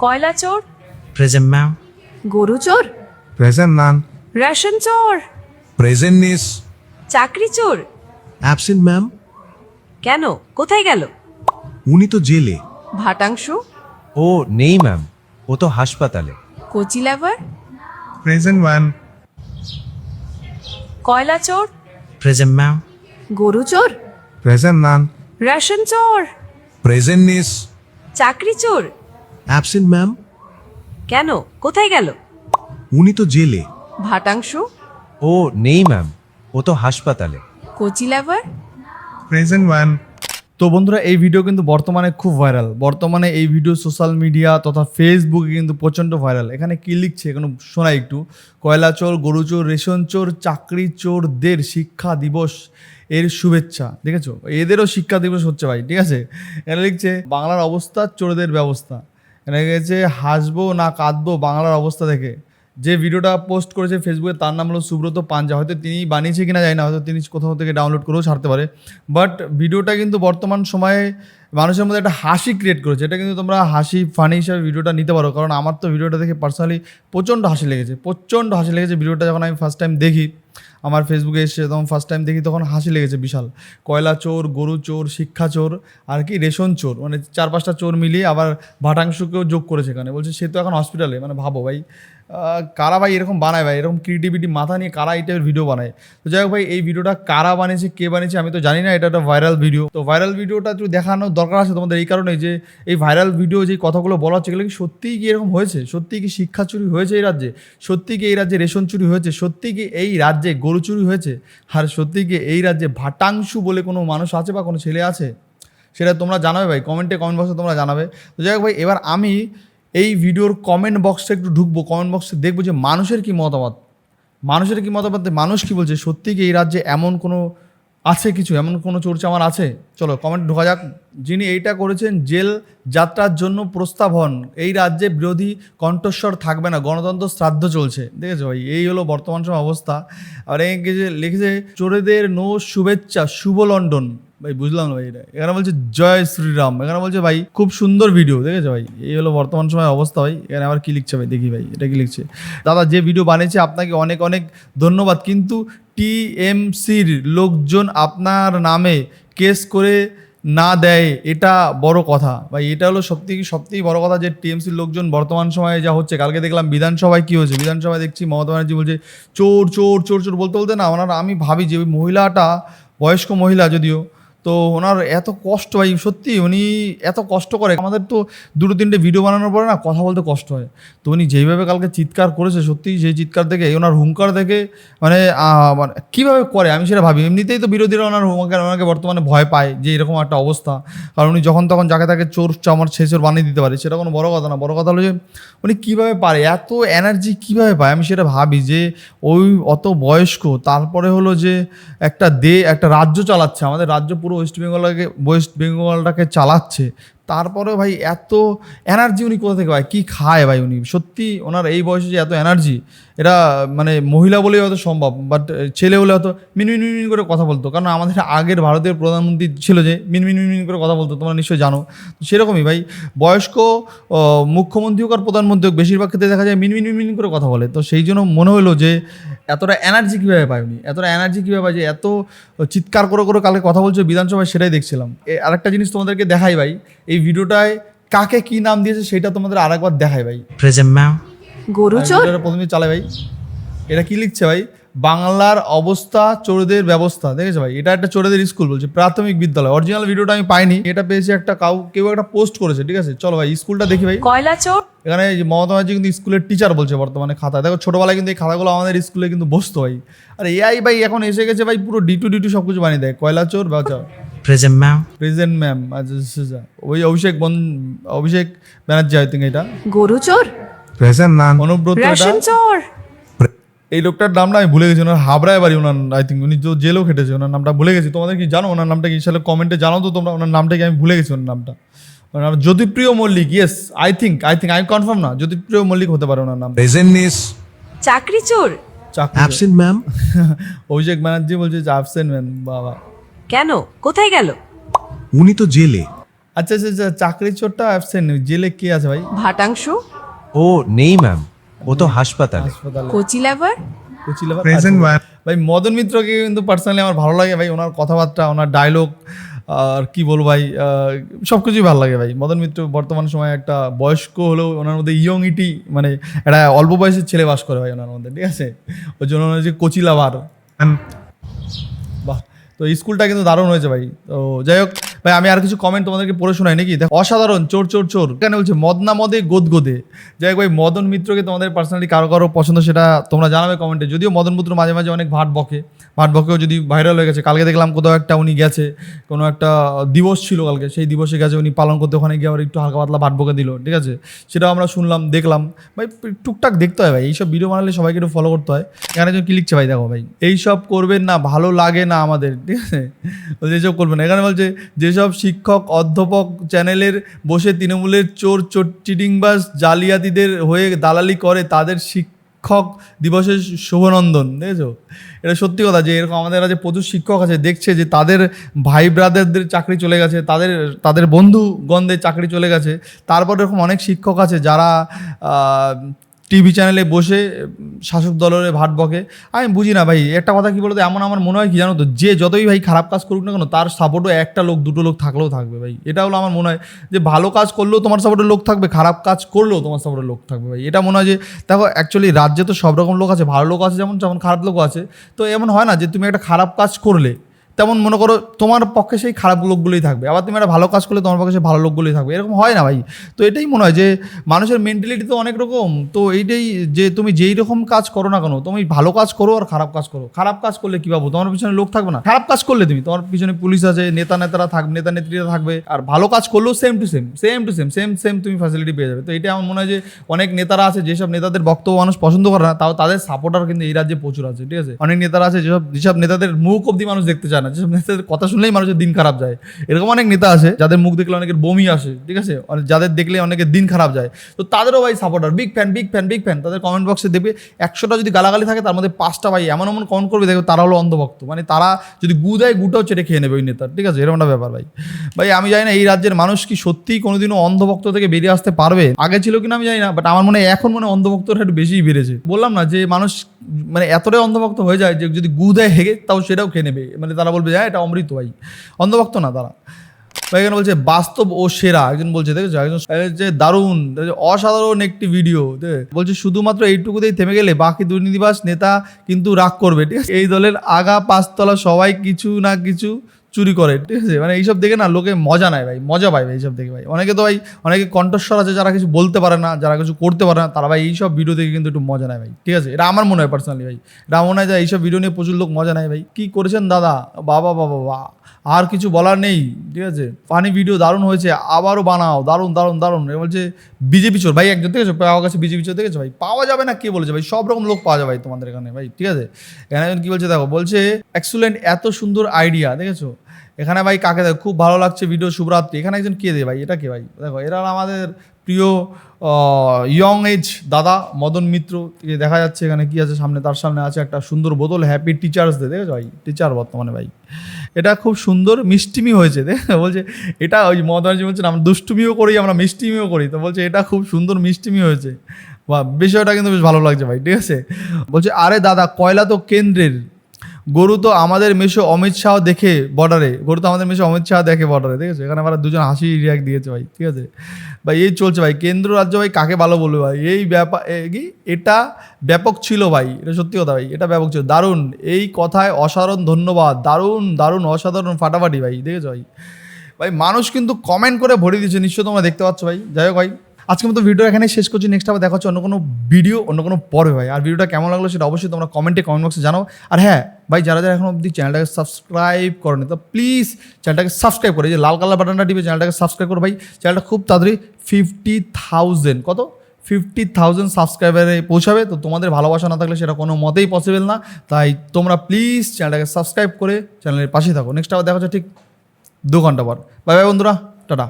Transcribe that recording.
কয়লা চোর? Present, ma'am. গরু চোর? Present none. রেশন চোর? প্রেজেন্ট is চাকরি চোর? অ্যাবসেন্ট ম্যাম কেন? কোথায় গেল? উনি তো জেলে। ভাটাংশু? ও নেই ম্যাম ও তো হাসপাতালে। কচি লেভার? প্রেজেন্ট ওয়ান কয়লা চোর? Present, ma'am. গরু চোর? প্রেজেন্ট নান রেশন চোর? প্রেজেন্ট ইজ চাকরি চোর? Absent, ma'am. কেন? কোথায় গেল? উনি তো জেলে। ভাটাংশু? ও নেই ম্যাম ও তো হাসপাতালে। কচি লেভার? প্রেজেন্ট ওয়ান তো বন্ধুরা এই ভিডিও কিন্তু বর্তমানে খুব ভাইরাল বর্তমানে এই ভিডিও সোশ্যাল মিডিয়া তথা ফেসবুকে কিন্তু প্রচণ্ড ভাইরাল এখানে কি লিখছে এখানে শোনা একটু। কয়লা চোর গরু চোর রেশন চোর চাকরি চোরদের শিক্ষা দিবস এর শুভেচ্ছা। ঠিক আছে এদেরও শিক্ষা দিবস হচ্ছে ভাই ঠিক আছে? এখানে লিখছে বাংলার অবস্থা চোরদের ব্যবস্থা। লিখেছে হাসবো না কাঁদবো বাংলার অবস্থা দেখে। যে ভিডিওটা পোস্ট করেছে ফেসবুকে তার নাম হলো সুব্রত পাঞ্জা। হয়তো তিনি বানিয়েছে কিনা জানি না, হয়তো তিনি কোথাও থেকে ডাউনলোড করেও ছাড়তে পারে। বাট ভিডিওটা কিন্তু বর্তমান সময়ে মানুষের মধ্যে একটা হাসি ক্রিয়েট করেছে। এটা কিন্তু তোমরা হাসি ফানি হিসাবে ভিডিওটা নিতে পারো। কারণ আমার তো ভিডিওটা দেখে পার্সোনালি প্রচণ্ড হাসি লেগেছে। প্রচণ্ড হাসি লেগেছে ভিডিওটা যখন আমি ফার্স্ট টাইম দেখি। আমার ফেসবুকে এসে তখন ফার্স্ট টাইম দেখি তখন হাসি লেগেছে বিশাল। কয়লা চোর, গরু চোর, শিক্ষা চোর আর কি রেশন চোর। মানে চার পাঁচটা চোর মিলিয়ে আবার ভাটাংশকেও যোগ করেছে এখানে। বলছে, সে তো এখন হসপিটালে মানে ভাবো ভাই কারা ভাই এরকম বানায় ভাই? এরকম ক্রিয়েটিভিটি মাথা নিয়ে কারা এই টাইপের ভিডিও বানায়? তো যাই হোক ভাই, এই ভিডিওটা কারা বানিয়েছে, কে বানিয়েছে আমি তো জানি না। এটা একটা ভাইরাল ভিডিও তো ভাইরাল ভিডিওটা একটু দেখানোর দরকার আছে তোমাদের, এই কারণে যে এই ভাইরাল ভিডিও যে কথাগুলো বলা হচ্ছে, এগুলো কি সত্যিই কি এরকম হয়েছে? সত্যিই কি শিক্ষা চুরি হয়েছে এই রাজ্যে? সত্যি কি এই রাজ্যে রেশন চুরি হয়েছে? সত্যি কি এই রাজ্যে গরু চুরি হয়েছে? আর সত্যি কি এই রাজ্যে ভাটাংশু বলে কোনো মানুষ আছে বা কোনো ছেলে আছে? সেটা তোমরা জানাবে ভাই কমেন্টে কমেন্ট বক্সে তোমরা জানাবে। তো যাই হোক ভাই, এবার আমি এই ভিডিওর কমেন্ট বক্সে একটু ঢুকবো কমেন্ট বক্সে দেখব যে মানুষের কি মতামত? মানুষের কি মতামত? মানুষ কি বলছে? সত্যি কি এই রাজ্যে এমন কোনো আছে কিছু? এমন কোনো চর্চা আমার আছে? চলো কমেন্ট ঢোকা যাক। যিনি এইটা করেছেন, জেল যাত্রার জন্য প্রস্তাব হন। এই রাজ্যে বিরোধী কণ্ঠস্বর থাকবে না। গণতন্ত্র শ্রাদ্ধ চলছে। দেখেছ ভাই? এই হলো বর্তমান সময় অবস্থা। আর এই লিখেছে, চোরেদের নো শুভেচ্ছা, শুভ লন্ডন ভাই, বুঝলাম ভাই এটা। এখানে বলছে, জয় শ্রীরাম। এখানে বলছে, ভাই, খুব সুন্দর ভিডিও দেখেছ ভাই? এই হলো বর্তমান সময় অবস্থা ভাই। এখানে আবার কী লিখছে ভাই? দেখি ভাই, এটা কী লিখছে? দাদা, যে ভিডিও বানিয়েছে, আপনাকে অনেক অনেক ধন্যবাদ। কিন্তু টিএমসির লোকজন আপনার নামে কেস করে না দেয়, এটা বড় কথা। ভাই, এটা হলো সবথেকে সবথেকে বড় কথা যে টিএমসির লোকজন বর্তমান সময়ে যা হচ্ছে, কালকে দেখলাম বিধানসভায় কী হয়েছে? বিধানসভায় দেখছি মমতা ব্যানার্জি বলছে, চোর চোর চোর চোর, বলতে বলতে না, ওনারা, আমি ভাবি যে ওই মহিলাটা, বয়স্ক মহিলা যদিও তো ওনার এত কষ্ট ভাই, সত্যি উনি এত কষ্ট করে। আমাদের তো দুটো তিনটে ভিডিও বানানোর পরে না কথা বলতে কষ্ট হয়। তো উনি যেইভাবে কালকে চিৎকার করেছে, সত্যি সেই চিৎকার দেখে ওনার হুঙ্কার দেখে মানে মানে কীভাবে করে আমি সেটা ভাবি। এমনিতেই তো বিরোধীরা ওনার হুঙ্কার, ওনাকে বর্তমানে ভয় পায় যে এরকম একটা অবস্থা। কারণ উনি যখন তখন যাকে তাকে চোর চামার ছেচোর বানিয়ে দিতে পারে, সেটা কোনো বড় কথা না। বড় কথা হলো যে, উনি কীভাবে পারে, এত এনার্জি কীভাবে পায় আমি সেটা ভাবি যে, ওই অত বয়স্ক, তারপরে হলো যে একটা দে, একটা রাজ্য চালাচ্ছে। আমাদের রাজ্য পুরো ওয়েস্ট বেঙ্গলকে ওয়েস্ট বেঙ্গলটাকে চালাচ্ছে। তারপরে ভাই এত এনার্জি উনি কোথা থেকে পায়? কী খায় ভাই উনি? সত্যি ওনার এই বয়সে যে এত এনার্জি এটা মানে মহিলা বলেই হয়তো সম্ভব বাট ছেলে হলে হয়তো মিনমিন মিনমিন করে কথা বলতো। কারণ আমাদের আগের ভারতের প্রধানমন্ত্রী ছিল যে মিনমিন মিনমিন করে কথা বলতো, তোমরা নিশ্চয়ই জানো। সেরকমই ভাই, বয়স্ক মুখ্যমন্ত্রী হোক আর প্রধানমন্ত্রী হোক, বেশিরভাগ ক্ষেত্রে দেখা যায় মিনমিন মিনমিন করে কথা বলে। তো সেই জন্য মনে হলো যে এতটা এনার্জি কীভাবে পায় উনি? এতটা এনার্জি কীভাবে পায় যে এত চিৎকার করে করে কালকে কথা বলছে বিধানসভায় সেটাই দেখছিলাম। আরেকটা জিনিস তোমাদেরকে দেখাই ভাই, এই ভিডিওটায় কাকে কি নাম দিয়েছে সেটা তোমাদের আরেকবার দেখাই ভাই। প্রথমে চালাই ভাই। এটা কি লিখছে ভাই? বাংলার অবস্থা চোরদের ব্যবস্থা। দেখেছ ভাই? এটা একটা চোরদের স্কুল বলছে প্রাথমিক বিদ্যালয়। অরিজিনাল ভিডিওটা আমি পাইনি। এটা পেয়েছি একটা কাউ কেউ একটা পোস্ট করেছে ঠিক আছে? চলো ভাই স্কুলটা দেখি ভাই। কয়লা চোর? এখানে এই যে মমতা ব্যানার্জি কিন্তু স্কুলের টিচার বলছে বর্তমানে খাতা দেখো ছোটবেলায় কিন্তু এই খাতাগুলো আমাদের স্কুলে কিন্তু বসতো ভাই। আর এআই ভাই এখন এসে গেছে ভাই পুরো ডি টু ডি টু সব কিছু বানিয়ে দেয়। কয়লা চোর বাঁচাও Present, ma'am. প্রেজেন্ট ম্যাম আচ্ছা। ওই অভিষেক বন অভিষেক ব্যানার্জি আই থিঙ্ক এটা। গরু চোর? প্রেজেন্ট নান অনুব্রত এটা রেশন চোর? এই লোকটার নামটা আমি ভুলে গেছি ওনার হাবড়ায় বাড়ি ওনার আই থিঙ্ক উনি তো জেলও খেটেছে ওনার নামটা ভুলে গেছি। তোমাদের কি জানো ওনার নামটা কি? সালে কমেন্টে জানো তো তোমরা ওনার নামটা কি আমি ভুলে গেছি ওনার নামটা। ওনার নাম Jyotipriya Mallick yes I think I think I confirm না জ্যোতিপ্রিয় মল্লিক হতে পারে ওনার নাম। প্রেজেন্ট ইজ চাকরি চোর? Absent, ma'am. অভিষেক ব্যানার্জি বলছে যে অ্যাবসেন্ট ম্যান বাবা। কেন? কোথায় গেল? উনি তো জেলে। আচ্ছা আচ্ছা আচ্ছা চাকরি চোরটা অ্যাবসেন্ট জেলে কে আছে ভাই? ভাটাংশু? ও নেই ম্যাম ও তো হাসপাতালে। হাসপাতালে। কচি লেভার কুচিলা বা- প্রেজেন্ট ভাই মদন মিত্রকে কিন্তু পার্সোনালি আমার ভালো লাগে ভাই। ওনার কথাবার্তা ওনার ডায়লগ আর কি বলব ভাই সব কিছুই ভালো লাগে ভাই। মদন মিত্র বর্তমান সময়ে একটা বয়স্ক হলেও ওনার মধ্যে ইয়ং ইটি মানে একটা অল্প বয়সের ছেলে বাস করে ভাই ওনার মধ্যে ঠিক আছে? ওই জন্য ওনার যে কচিলাবার। বাহ তো স্কুলটা কিন্তু দারুণ হয়েছে ভাই। তো যাই হোক ভাই, আমি আর কিছু কমেন্ট তোমাদেরকে পড়ে শোনাই নাকি? দেখো, অসাধারণ, চোর চোর চোর। এখানে বলছে, মদনা মদে, গোদ গোদে। যাই ভাই, মদন মিত্রকে তোমাদের পার্সোনালি কারও কারও পছন্দ, সেটা তোমরা জানাবে কমেন্টে যদিও মদন মিত্র মাঝে মাঝে অনেক ভাট বকে। ভাট বকেও যদি ভাইরাল হয়ে গেছে, কালকে দেখলাম কোথাও একটা উনি গেছে, কোনো একটা দিবস ছিল কালকে, সেই দিবসে গেছে, উনি পালন করতে, ওখানে গিয়ে আবার একটু হালকা পাতলা ভাট বকে দিল, ঠিক আছে? সেটাও আমরা শুনলাম, দেখলাম। ভাই টুকটাক দেখতে হয় ভাই, এইসব ভিডিও বানালে সবাইকে একটু ফলো করতে হয়। এখানে কি লিখছে ভাই, দেখো ভাই, এইসব করবেন না, ভালো লাগে না আমাদের। ঠিক আছে? এইসব করবেন এখানে বলছে যেসব শিক্ষক অধ্যাপক চ্যানেলের বসে তৃণমূলের চোর চোর চিটিংবাজ জালিয়াতিদের হয়ে দালালি করে তাদের শিক্ষক দিবসের শুভনন্দন, দেখেছ? এটা সত্যি কথা যে এরকম আমাদের কাছে প্রচুর শিক্ষক আছে, দেখছে যে তাদের ভাই ব্রাদারদের চাকরি চলে গেছে, তাদের তাদের বন্ধুগণদের চাকরি চলে গেছে। তারপর এরকম অনেক শিক্ষক আছে যারা টিভি চ্যানেলে বসে, শাসক দলের ভাট বকে। আমি বুঝি না ভাই, একটা কথা কি বলতো, এমন আমার মনে হয় কি জানো তো, যে যতই ভাই খারাপ কাজ করুক না কেন, তার সাপোর্টও একটা লোক, দুটো লোক থাকলেও থাকবে ভাই। এটা হলো আমার মনে হয়, যে ভালো কাজ করলেও তোমার সাপোর্টের লোক থাকবে, খারাপ কাজ করলেও তোমার সাপোর্টের লোক থাকবে ভাই। এটা মনে হয় যে, দেখো অ্যাকচুয়ালি রাজ্যে তো সব রকম লোক আছে, ভালো লোক আছে যেমন যেমন খারাপ লোক আছে। তো এমন হয় না যে তুমি একটা খারাপ কাজ করলে তেমন মনে করো তোমার পক্ষে সেই খারাপ লোকগুলোই থাকবে। আবার তুমি একটা ভালো কাজ করলে তোমার পক্ষে সেই ভালো লোকগুলোই থাকবে। এরকম হয় না ভাই। তো এটাই মনে হয় যে মানুষের মেন্টালিটি তো অনেক রকম। তো এইটাই যে তুমি যেই রকম কাজ করো না কেন, তুমি ভালো কাজ করো আর খারাপ কাজ করো। খারাপ কাজ করলে কি পাবো? তোমার পিছনে লোক থাকবে না। খারাপ কাজ করলে তুমি, তোমার পিছনে পুলিশ আছে নেতা নেতারা থাকবে নেতা নেত্রীরা থাকবে। আর ভালো কাজ করলেও same to same same to same same same তুমি ফ্যাসিলিটি পেয়ে যাবে। তো এটা আমার মনে হয় যে অনেক নেতারা আছে, যেসব নেতাদের বক্তব্য মানুষ পছন্দ করে না, তাও তাদের সাপোর্টার কিন্তু এই রাজ্যে প্রচুর আছে, ঠিক আছে? অনেক নেতারা আছে, যেসব যেসব নেতাদের মুখ অব্দি মানুষ দেখতে চায় না। যেসব নেতাদের কথা শুনলেই মানুষের দিন খারাপ যায়। এরকম অনেক নেতা আছে, যাদের মুখ দেখলে অনেকের বমি আসে, ঠিক আছে? যাদের দেখলে অনেকের দিন খারাপ যায়। তো তাদেরও ভাই supporter big fan big fan big fan তাদের কমেন্ট বক্সে দেবে একশোটা যদি গালাগালি থাকে, তার মধ্যে পাঁচটা ভাই এমন এমন কমেন্ট করবে, দেখবে তারা হলো অন্ধভক্ত। মানে তারা যদি গু দেয় গুটাও চেটে খেয়ে নেবে ওই নেতার ঠিক আছে? এরকম একটা ব্যাপার ভাই। ভাই, আমি জানি না এই রাজ্যের মানুষ কি সত্যিই কোনোদিনও অন্ধভক্ত থেকে বেরিয়ে আসতে পারবে? আগে ছিল কিনা আমি জানি না বাট আমার মনে হয় এখন মনে অন্ধভক্তরা একটু বেশিই বেড়েছে। বললাম না যে মানুষ মানে এতটাই অন্ধভক্ত হয়ে যায় যে যদি গু দেয় হেগে, তাও সেটাও খেয়ে নেবে। মানে তারা বলবে হ্যাঁ এটা অমৃত ভাই। অন্ধভক্ত না তারা ভাই এখানে বলছে, বাস্তব ও সেরা। একজন বলছে, দেখেছ? একজন যে দারুণ অসাধারণ একটি ভিডিও বলছে, শুধুমাত্র এইটুকুতেই থেমে গেলে বাকি দুর্নীতিবাস নেতা কিন্তু রাগ করবে। ঠিক আছে? এই দলের আগা পাঁচতলা সবাই কিছু না কিছু চুরি করে, ঠিক আছে? মানে এইসব দেখে না লোকে মজা নেয় ভাই, মজা পায় ভাই এইসব দেখে ভাই। অনেকে তো ভাই, অনেকে কণ্ঠস্বর আছে, যারা কিছু বলতে পারে না, যারা কিছু করতে পারে না, তারা ভাই এইসব ভিডিও দেখে কিন্তু একটু মজা নেয় ভাই, ঠিক আছে? এটা আমার মনে হয় পার্সোনালি ভাই। এটা মনে হয় যে এইসব ভিডিও নিয়ে প্রচুর লোক মজা নেয় ভাই। কি করেছেন দাদা? বাবা বাবা বা আর কিছু বলার নেই, ঠিক আছে? ফানি ভিডিও দারুণ হয়েছে, আবারও বানাও, দারুণ দারুণ দারুণ। এ বলছে বিজেপি চোর, ভাই একজন দেখেছ পাওয়া গেছে বিজেপি চোর, দেখেছ ভাই? পাওয়া যাবে না, কে বলেছে ভাই? সব রকম লোক পাওয়া যাবে ভাই তোমাদের এখানে ভাই, ঠিক আছে? এখানে কি বলছে, দেখো, বলছে এক্সুলেন্ট এত সুন্দর আইডিয়া দেখেছ? এখানে ভাই কাকে দেখো, খুব ভালো লাগছে ভিডিও শুভরাত্রি। এখানে একজন কে দে ভাই? এটা কে ভাই? দেখো, এরা আমাদের প্রিয় ইয়ং এজ দাদা, মদন মিত্র। দেখা যাচ্ছে এখানে কি আছে, সামনে তার সামনে আছে একটা সুন্দর বোতল হ্যাপি টিচার্স দে দেখেছ ভাই? টিচার বর্তমানে ভাই। এটা খুব সুন্দর মিষ্টিমি হয়েছে দেখ বলছে, এটা ওই মদনজি বলছেন আমরা দুষ্টুমিও করি, আমরা মিষ্টিমিও করি। তো বলছে, এটা খুব সুন্দর মিষ্টিমি হয়েছে। বা বিষয়টা কিন্তু বেশ ভালো লাগছে ভাই, ঠিক আছে? বলছে, আরে দাদা, কয়লা তো কেন্দ্রের। গরু তো আমাদের মেশো অমিত শাহ দেখে বর্ডারে গরু তো আমাদের মেশো অমিত শাহ দেখে বর্ডারে ঠিক আছে? এখানে আমরা দুজন হাসি রিয়াক্ট দিয়েছে ভাই, ঠিক আছে? ভাই, এই চলছে ভাই। কেন্দ্র রাজ্য ভাই কাকে ভালো বলবে ভাই? এই ব্যাপার কি? এটা ব্যাপক ছিল ভাই। এটা সত্যি কথা ভাই, এটা ব্যাপক ছিল। দারুণ। এই কথায় অসাধারণ ধন্যবাদ। দারুণ দারুণ, অসাধারণ ফাটাফাটি ভাই, দেখেছ ভাই? ভাই, মানুষ কিন্তু কমেন্ট করে ভরে দিচ্ছে নিশ্চয় তোমরা দেখতে পাচ্ছ ভাই। যাই হোক ভাই আজকে মতো ভিডিও এখানে শেষ করছি। নেক্সট আবার দেখা হচ্ছে অন্য কোনো ভিডিও অন্য কোনো পরে ভাই। আর ভিডিওটা কেমন লাগল সেটা অবশ্যই তোমরা কমেন্টে কমেন্ট বক্সে জানাও। আর হ্যাঁ ভাই, যারা যারা এখন অবধি চ্যানেলটাকে সাবস্ক্রাইব করেনি, তো প্লিজ চ্যানেলটাকে সাবস্ক্রাইব করে। যে লাল কালার বাটনটা টিপে চ্যানেলটাকে সাবস্ক্রাইব করো ভাই। চ্যানেলটা খুব তাড়াতাড়ি ফিফটি থাউজেন্ড কত? ফিফটি থাউজেন্ড সাবস্ক্রাইবারে পৌঁছাবে। তো তোমাদের ভালোবাসা না থাকলে সেটা কোনো মতেই পসিবল না। তাই তোমরা প্লিজ চ্যানেলটাকে সাবস্ক্রাইব করে চ্যানেলের পাশে থাকো। নেক্সট আবার দেখা হচ্ছে ঠিক দু ঘণ্টা পর। বাই বাই বন্ধুরা। টাটা।